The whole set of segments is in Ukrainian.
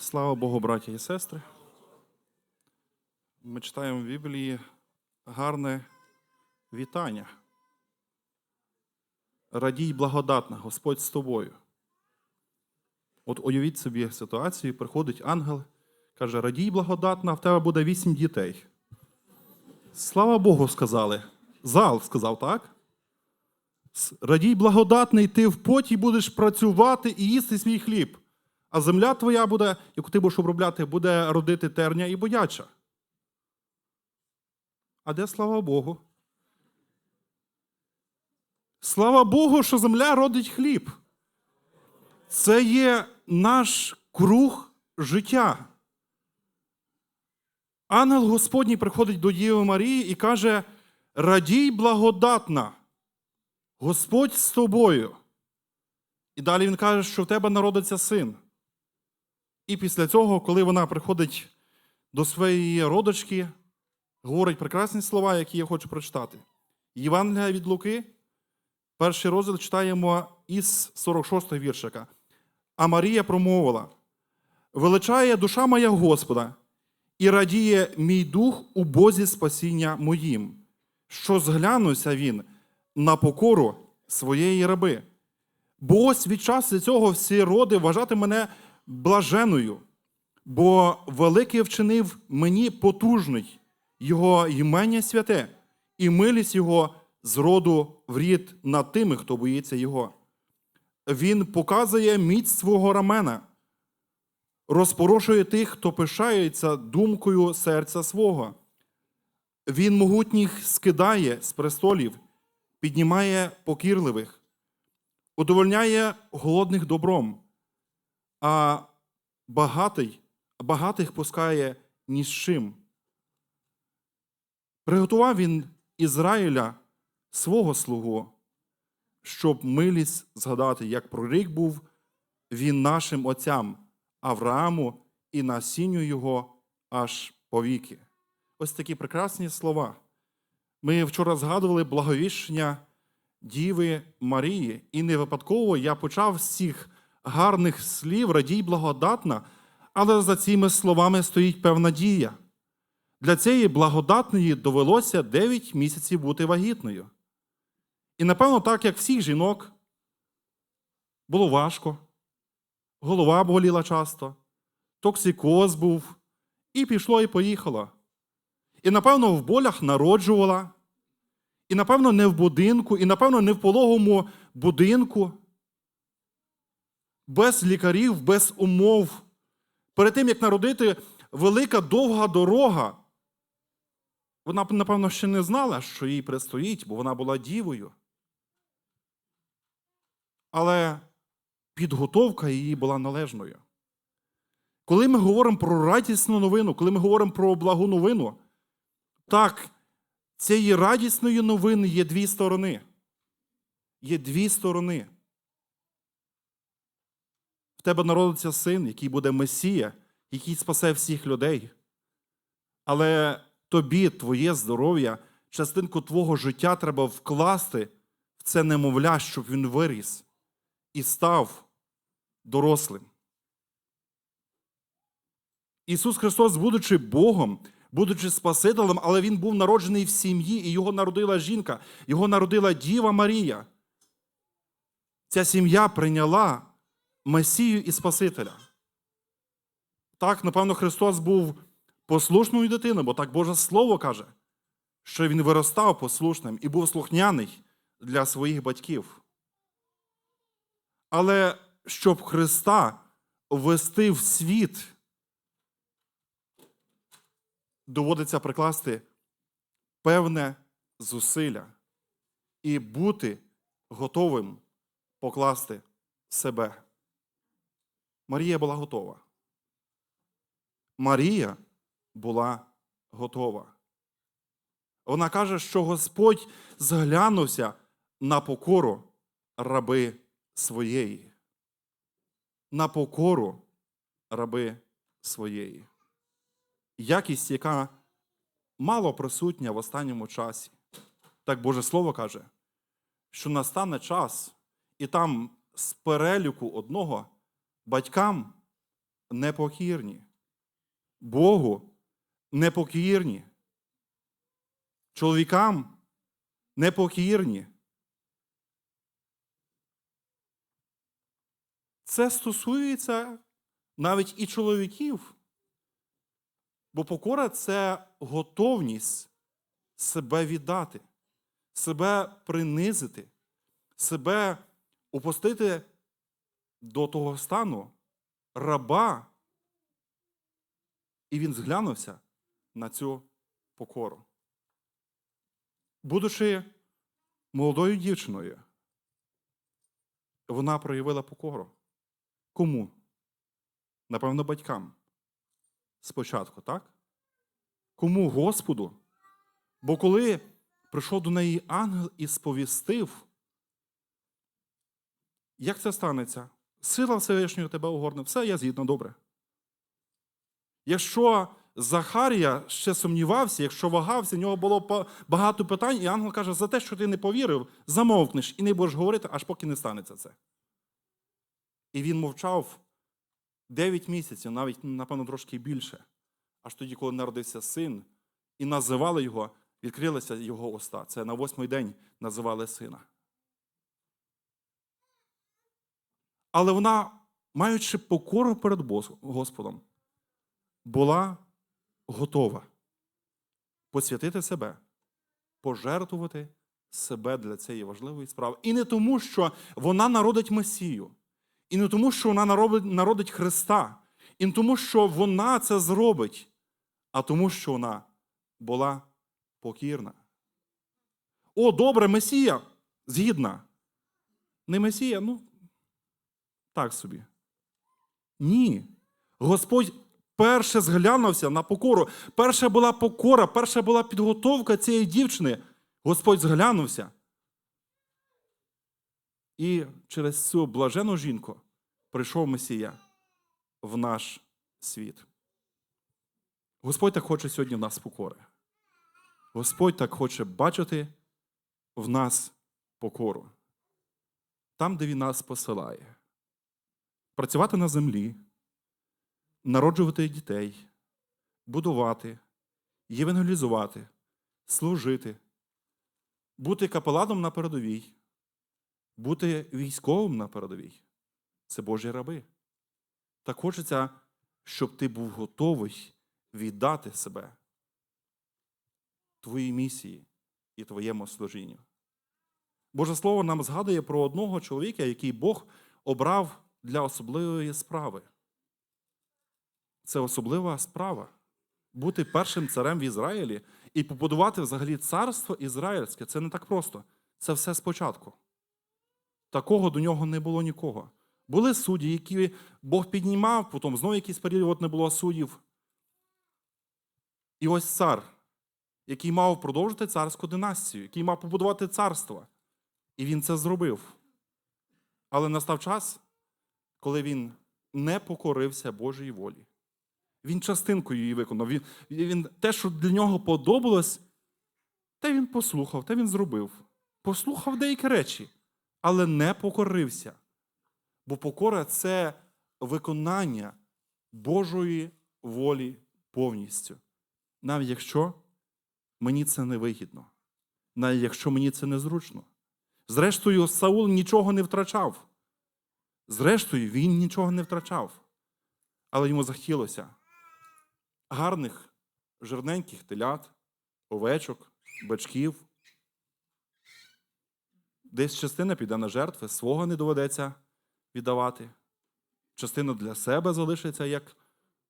Слава Богу, браті і сестри. Ми читаємо в Біблії гарне вітання. Радій благодатна, Господь з тобою. От уявіть собі ситуацію, приходить ангел, каже: Радій благодатна, в тебе буде вісім дітей. Слава Богу, сказали. Зал сказав, так? Радій благодатний, ти в поті будеш працювати і їсти свій хліб. А земля твоя буде, яку ти будеш обробляти, буде родити терня і бояча. А де слава Богу? Слава Богу, що земля родить хліб. Це є наш круг життя. Ангел Господній приходить до Діви Марії і каже: Радій благодатна, Господь з тобою. І далі він каже, що в тебе народиться син. І після цього, коли вона приходить до своєї родочки, говорить прекрасні слова, які я хочу прочитати. Євангелія від Луки, перший розділ читаємо із 46-го віршика. А Марія промовила: Величає душа моя Господа, і радіє мій дух у Бозі спасіння моїм, що зглянувся він на покору своєї раби. Бо ось від часу цього всі роди вважати мене блаженою, бо великий вчинив мені потужний його імення святе, і милість його з роду в рід над тими, хто боїться його. Він показує міць свого рамена, розпорошує тих, хто пишається думкою серця свого. Він могутніх скидає з престолів, піднімає покірливих, удовольняє голодних добром, а багатий, багатих пускає ні з чим. Приготував він Ізраїля свого слугу, щоб милість згадати, як прорік був він нашим отцям Аврааму і насінню його аж повіки. Ось такі прекрасні слова. Ми вчора згадували благовіщення Діви Марії, і не випадково я почав цих гарних слів радій благодатна, але за цими словами стоїть певна дія. Для цієї благодатної довелося 9 місяців бути вагітною. І, напевно, так як всіх жінок, було важко, голова боліла часто, токсикоз був, і пішло, і поїхало. І, напевно, в болях народжувала, і, напевно, не в будинку, і, напевно, не в пологому будинку, без лікарів, без умов. Перед тим, як народити велика довга дорога, вона, напевно, ще не знала, що їй предстоїть, бо вона була дівою. Але підготовка її була належною. Коли ми говоримо про радісну новину, коли ми говоримо про благу новину, так, цієї радісної новини є дві сторони. Є дві сторони. В тебе народиться син, який буде Месія, який спасе всіх людей. Але тобі, твоє здоров'я, частинку твого життя треба вкласти в це немовля, щоб він виріс і став дорослим. Ісус Христос, будучи Богом, будучи Спасителем, але Він був народжений в сім'ї, і його народила жінка, його народила Діва Марія. Ця сім'я прийняла Месію і Спасителя. Так, напевно, Христос був послушною дитиною, бо так Боже Слово каже, що Він виростав послушним і був слухняний для своїх батьків. Але щоб Христа ввести в світ, доводиться прикласти певне зусилля і бути готовим покласти себе. Марія була готова. Марія була готова. Вона каже, що Господь зглянувся на покору раби своєї. На покору раби своєї. Якість, яка мало присутня в останньому часі. Так Боже Слово каже, що настане час, і там з переліку одного батькам непокірні. Богу непокірні. Чоловікам непокірні. Це стосується навіть і чоловіків. Бо покора це готовність себе віддати, себе принизити, себе опустити до того стану раба. І він зглянувся на цю покору. Будучи молодою дівчиною, вона проявила покору. Кому? Напевно, батькам. Спочатку, так? Кому Господу? Бо коли прийшов до неї ангел і сповістив, як це станеться? Сила Всевишнього тебе огорне. Все, я згідно, добре. Якщо Захарія ще сумнівався, якщо вагався, в нього було багато питань, і ангел каже, за те, що ти не повірив, замовкнеш і не будеш говорити, аж поки не станеться це. І він мовчав 9 місяців, навіть, напевно, трошки більше. Аж тоді, коли народився син, і називали його, відкрилися його уста. Це на восьмий день називали сина. Але вона, маючи покору перед Господом, була готова посвятити себе, пожертвувати себе для цієї важливої справи. І не тому, що вона народить Месію, і не тому, що вона народить Христа, і не тому, що вона це зробить, а тому, що вона була покірна. О, добре, Месія, згідна. Не Месія, ну, так собі. Ні. Господь перше зглянувся на покору. Перша була покора, перша була підготовка цієї дівчини. Господь зглянувся. І через цю блажену жінку прийшов Месія в наш світ. Господь так хоче сьогодні в нас покори. Господь так хоче бачити в нас покору. Там, де Він нас посилає. Працювати на землі, народжувати дітей, будувати, євангелізувати, служити, бути капеланом на передовій, бути військовим на передовій. Це Божі раби. Так хочеться, щоб ти був готовий віддати себе твоїй місії і твоєму служінню. Боже Слово нам згадує про одного чоловіка, який Бог обрав для особливої справи. Це особлива справа бути першим царем в Ізраїлі і побудувати взагалі царство ізраїльське. Це не так просто. Це все спочатку. Такого до нього не було нікого. Були судді, які Бог піднімав, потім знову якийсь період не було суддів. І ось цар, який мав продовжити царську династію, який мав побудувати царство. І він це зробив. Але настав час, коли він не покорився Божій волі. Він частинкою її виконав. Він, він, те, що для нього подобалось, те він послухав, те він зробив. Послухав деякі речі, але не покорився. Бо покора це виконання Божої волі повністю. Навіть якщо мені це не вигідно, навіть якщо мені це незручно. Зрештою, Саул нічого не втрачав. Зрештою, він нічого не втрачав. Але йому захотілося гарних, жирненьких телят, овечок, бачків. Десь частина піде на жертви, свого не доведеться віддавати. Частина для себе залишиться як,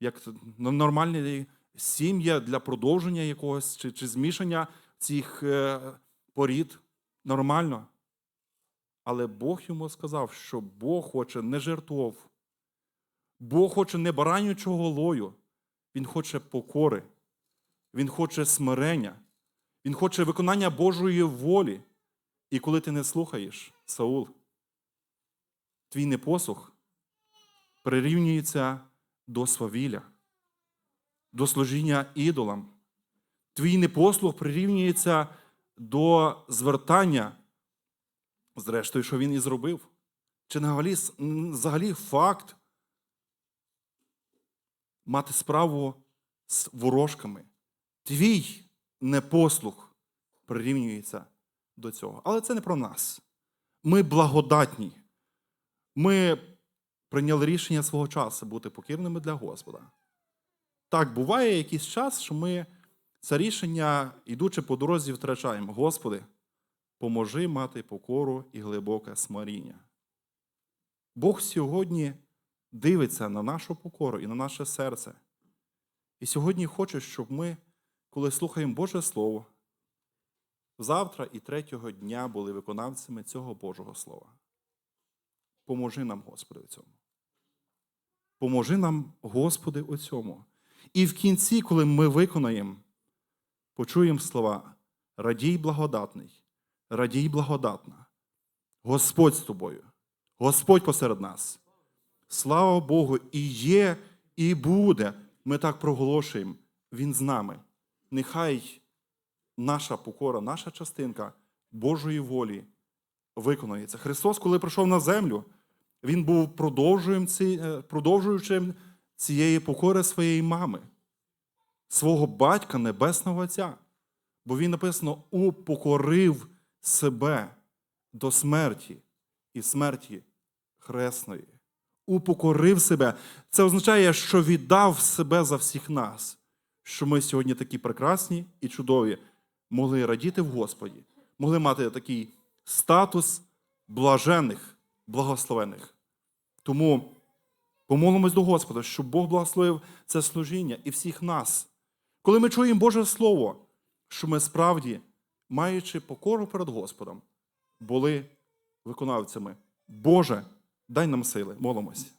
як нормальна сім'я для продовження якогось чи, чи змішання цих е, порід. Нормально. Але Бог йому сказав, що Бог хоче не жертвов, Бог хоче не баранючого лою, Він хоче покори, Він хоче смирення, Він хоче виконання Божої волі. І коли ти не слухаєш, Саул, твій непослух прирівнюється до свавілля, до служіння ідолам. Твій непослух прирівнюється до звертання, зрештою, що він і зробив. Чи взагалі, взагалі факт мати справу з ворожками. Твій непослух прирівнюється до цього. Але це не про нас. Ми благодатні. Ми прийняли рішення свого часу бути покірними для Господа. Так, буває якийсь час, що ми це рішення, йдучи по дорозі, втрачаємо. Господи, поможи мати покору і глибоке смиріння. Бог сьогодні дивиться на нашу покору і на наше серце. І сьогодні хоче, щоб ми, коли слухаємо Боже Слово, завтра і третього дня були виконавцями цього Божого Слова. Поможи нам, Господи, у цьому. Поможи нам, Господи, у цьому. І в кінці, коли ми виконаємо, почуємо слова Радій благодатний, радій благодатна. Господь з тобою, Господь посеред нас. Слава Богу, і є, і буде. Ми так проголошуємо. Він з нами. Нехай наша покора, наша частинка Божої волі виконується. Христос, коли прийшов на землю, Він був е, продовжуючим цієї покори своєї мами, свого батька Небесного Отця. Бо він написано упокорив себе до смерті і смерті хресної. Упокорив себе. Це означає, що віддав себе за всіх нас, що ми сьогодні такі прекрасні і чудові, могли радіти в Господі, могли мати такий статус блажених, благословених. Тому помолимось до Господа, щоб Бог благословив це служіння і всіх нас. Коли ми чуємо Боже Слово, що ми справді, маючи покору перед Господом, були виконавцями. Боже, дай нам сили, молимось.